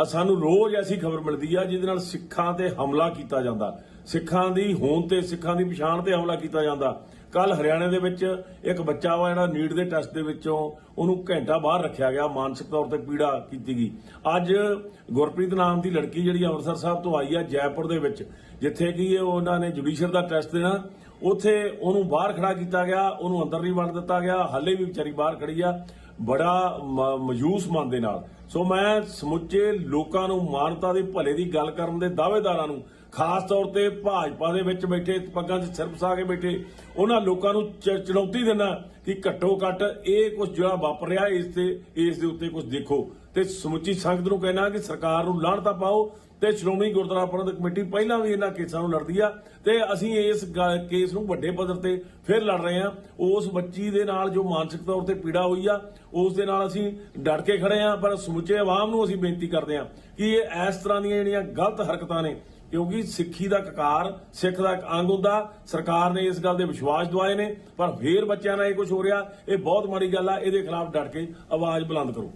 ਅ, ਸਾਨੂੰ ਰੋਜ਼ ਐਸੀ ਖਬਰ ਮਿਲਦੀ ਆ ਜਿਹਦੇ ਨਾਲ ਸਿੱਖਾਂ ਤੇ ਹਮਲਾ ਕੀਤਾ ਜਾਂਦਾ। ਸਿੱਖਾਂ ਦੀ ਹੋਂਦ ਤੇ ਸਿੱਖਾਂ ਦੀ ਪਛਾਣ ਤੇ ਹਮਲਾ ਕੀਤਾ ਜਾਂਦਾ। ਕੱਲ ਹਰਿਆਣੇ ਦੇ ਵਿੱਚ ਇੱਕ ਬੱਚਾ ਵਾ ਜਿਹੜਾ ਨੀਟ ਦੇ ਟੈਸਟ ਦੇ ਵਿੱਚੋਂ ਉਹਨੂੰ ਘੰਟਾ ਬਾਹਰ ਰੱਖਿਆ ਗਿਆ ਮਾਨਸਿਕ ਤੌਰ ਤੇ ਪੀੜਾ ਕੀਤੀ ਗਈ। ਅੱਜ ਗੁਰਪ੍ਰੀਤ ਨਾਮ ਦੀ ਲੜਕੀ ਜਿਹੜੀ ਅੰਮ੍ਰਿਤਸਰ ਸਾਹਿਬ ਤੋਂ ਆਈ ਆ ਜੈਪੁਰ ਦੇ ਵਿੱਚ ਜਿੱਥੇ ਕਿ ਉਹਨਾਂ ਨੇ ਜੁਡੀਸ਼ੀਅਲ ਦਾ ਟੈਸਟ ਦੇਣਾ। ਉੱਥੇ ਉਹਨੂੰ ਬਾਹਰ ਖੜਾ ਕੀਤਾ ਗਿਆ ਉਹਨੂੰ ਅੰਦਰ ਨਹੀਂ ਵੜਨ ਦਿੱਤਾ ਗਿਆ। ਹਾਲੇ ਵੀ ਵਿਚਾਰੀ ਬਾਹਰ ਖੜੀ ਆ ਬੜਾ ਮ- ਮਯੂਸ ਮਨ ਦੇ ਨਾਲ। ਸੋ ਮੈਂ ਸਮੁੱਚੇ ਲੋਕਾਂ ਨੂੰ ਮਾਨਵਤਾ ਦੇ ਭਲੇ ਦੀ ਗੱਲ ਕਰਨ ਦੇ ਦਾਅਵੇਦਾਰਾਂ ਨੂੰ ਖਾਸ ਤੌਰ ਤੇ ਭਾਜਪਾ ਦੇ ਵਿੱਚ ਬੈਠੇ, ਪੱਗਾਂ 'ਚ ਸਿਰ ਫਸਾ ਕੇ ਬੈਠੇ, ਉਹਨਾਂ ਲੋਕਾਂ ਨੂੰ ਚ- ਚੁਣੌਤੀ ਦਿੰਦਾ ਕਿ ਘੱਟੋ ਘੱਟ ਇਹ ਕੁਝ ਜਿਹੜਾ ਵਾਪਰ ਰਿਹਾ, ਇਸ ਤੇ, ਇਸ ਦੇ ਉੱਤੇ ਕੁਝ ਦੇਖੋ। ਤੇ ਸਮੁੱਚੀ ਸੰਗਤ ਨੂੰ ਕਹਿਣਾ ਕਿ ਸਰਕਾਰ ਨੂੰ ਲਾਹਣਤਾ ਪਾਓ ਤੇ ਸ਼੍ਰੋਮਣੀ ਗੁਰਦੁਆਰਾ ਪ੍ਰਬੰਧਕ ਕਮੇਟੀ ਪਹਿਲਾਂ ਵੀ ਇਹਨਾਂ ਕੇਸਾਂ ਨੂੰ ਲੜਦੀ ਆ ਤੇ ਅਸੀਂ ਇਸ ਗ- ਕੇਸ ਨੂੰ ਵੱਡੇ ਪੱਧਰ ਤੇ ਫਿਰ ਲੜ ਰਹੇ ਆ। ਉਸ ਬੱਚੀ ਦੇ ਨਾਲ ਜੋ ਮਾਨਸਿਕ ਤੌਰ ਤੇ ਪੀੜਾ ਹੋਈ ਆ, ਉਸ ਦੇ ਨਾਲ ਅਸੀਂ ਡਟ ਕੇ ਖੜੇ ਆ, ਪਰ ਸਮੁੱਚੇ ਆਵਾਮ ਨੂੰ ਅਸੀਂ ਬੇਨਤੀ ਕਰਦੇ ਆ ਕਿ ਇਹ ਇਸ ਤਰ੍ਹਾਂ ਦੀਆਂ ਜਿਹੜੀਆਂ ਗਲਤ ਹਰਕਤਾਂ ਨੇ ਕਿਉਂਕਿ ਸਿੱਖੀ ਦਾ ਕਕਾਰ, ਸਿੱਖ ਦਾ ਇੱਕ ਅੰਗ ਹੁੰਦਾ, ਸਰਕਾਰ ਨੇ ਇਸ ਗੱਲ ਦੇ ਵਿਸ਼ਵਾਸ ਦਵਾਏ ਨੇ, ਪਰ ਫੇਰ ਬੱਚਿਆਂ ਨਾਲ ਇਹ ਕੁਝ ਹੋ ਰਿਹਾ, ਇਹ ਬਹੁਤ ਮਾੜੀ ਗੱਲ ਆ, ਇਹਦੇ ਖਿਲਾਫ ਡਟ ਕੇ ਆਵਾਜ਼ ਬੁਲੰਦ ਕਰੋ।